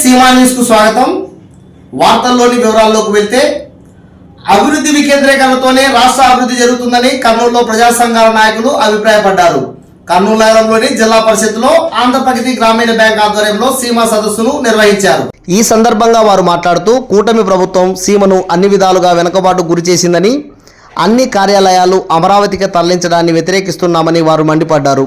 సీమా న్యూస్కు స్వాగతం. వార్తల్లోని వివరాల్లోకి వెళ్తే అభివృద్ధి వికేంద్రీకరణతోనే రాష్ట్ర అభివృద్ధి జరుగుతుందని కర్నూలులో ప్రజా సంఘాల నాయకులు అభిప్రాయపడ్డారు. కర్నూలు నగరంలోని జిల్లా పరిషత్లో ఆంధ్రప్రగతి గ్రామీణ బ్యాంక్ ఆధ్వర్యంలో సీమా సదస్సును నిర్వహించారు. ఈ సందర్భంగా వారు మాట్లాడుతూ కూటమి ప్రభుత్వం సీమను అన్ని విధాలుగా వెనుకబాటు గురి చేసిందని అన్ని కార్యాలయాలు అమరావతికి తరలించడాన్ని వ్యతిరేకిస్తున్నామని వారు మండిపడ్డారు.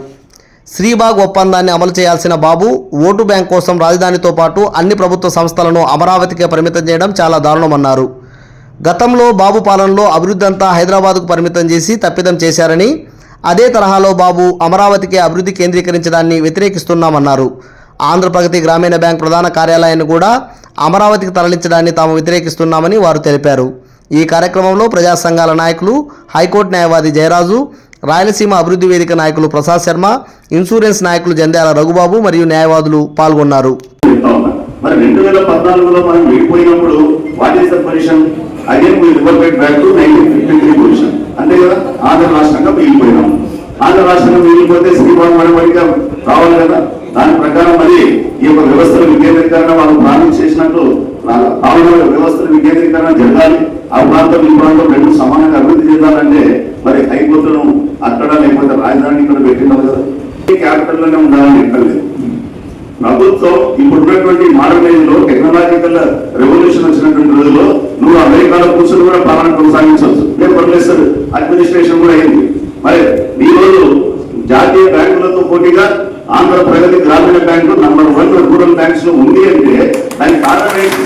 శ్రీబాగ్ ఒప్పందాన్ని అమలు చేయాల్సిన బాబు ఓటు బ్యాంక్ కోసం రాజధానితో పాటు అన్ని ప్రభుత్వ సంస్థలను అమరావతికే పరిమితం చేయడం చాలా దారుణమన్నారు. గతంలో బాబు పాలనలో అభివృద్ధి అంతా హైదరాబాద్కు పరిమితం చేసి తప్పిదం చేశారని అదే తరహాలో బాబు అమరావతికి అభివృద్ధి కేంద్రీకరించడాన్ని వ్యతిరేకిస్తున్నామన్నారు. ఆంధ్రప్రగతి గ్రామీణ బ్యాంక్ ప్రధాన కార్యాలయాన్ని కూడా అమరావతికి తరలించడాన్ని తాము వ్యతిరేకిస్తున్నామని వారు తెలిపారు. ఈ కార్యక్రమంలో ప్రజా సంఘాల నాయకులు హైకోర్టు న్యాయవాది జయరాజు రాయలసీమ అభివృద్ధి వేదిక నాయకులు ప్రసాద్ శర్మ ఇన్సూరెన్స్ నాయకులు జంధ్యాల రఘుబాబు మరియు న్యాయవాదులు పాల్గొన్నారు. మరి రెండు వేల పద్నాలుగులో మనం విడిపోయినప్పుడు what is the position again రివర్బెట్ back to nineteen fifty three position అంతే కదా? ఆంధ్ర రాష్ట్రంగా మిగిలిపోయినాం. ఆంధ్ర రాష్ట్రంగా మిగిలిపోతే శ్రీబాబు మడమడిగా రావాలి కదా? దాని ప్రకారం మరి ఈ యొక్క వ్యవస్థల వికేంద్రీకరణ వాళ్ళు ప్రాణం చేసినట్టు రావడం వ్యవస్థల వికేంద్రీకరణ జరగాలి. ఆ ప్రాంతం ఈ ప్రాంతం రెండు సమానంగా అభివృద్ధి చెందాలంటే క్యాపిటల్లోనే ఉండాలని ఎక్కడ ప్రభుత్వం ఇప్పుడున్నటువంటి మోడర్న్ ఏజ్లో టెక్నాలజికల్ రెవల్యూషన్ వచ్చినటువంటి రోజుల్లో నువ్వు అమెరికాలో కూర్చొని కూడా పాలన కొనసాగించవచ్చు. పేపర్ అడ్మినిస్ట్రేషన్ కూడా అయింది. మరి ఈ రోజు జాతీయ బ్యాంకులతో పోటీగా Andhra Pragathi Grameena bank number one rural బ్యాంక్స్లో ఉంది అంటే దానికి కారణం ఏంటి?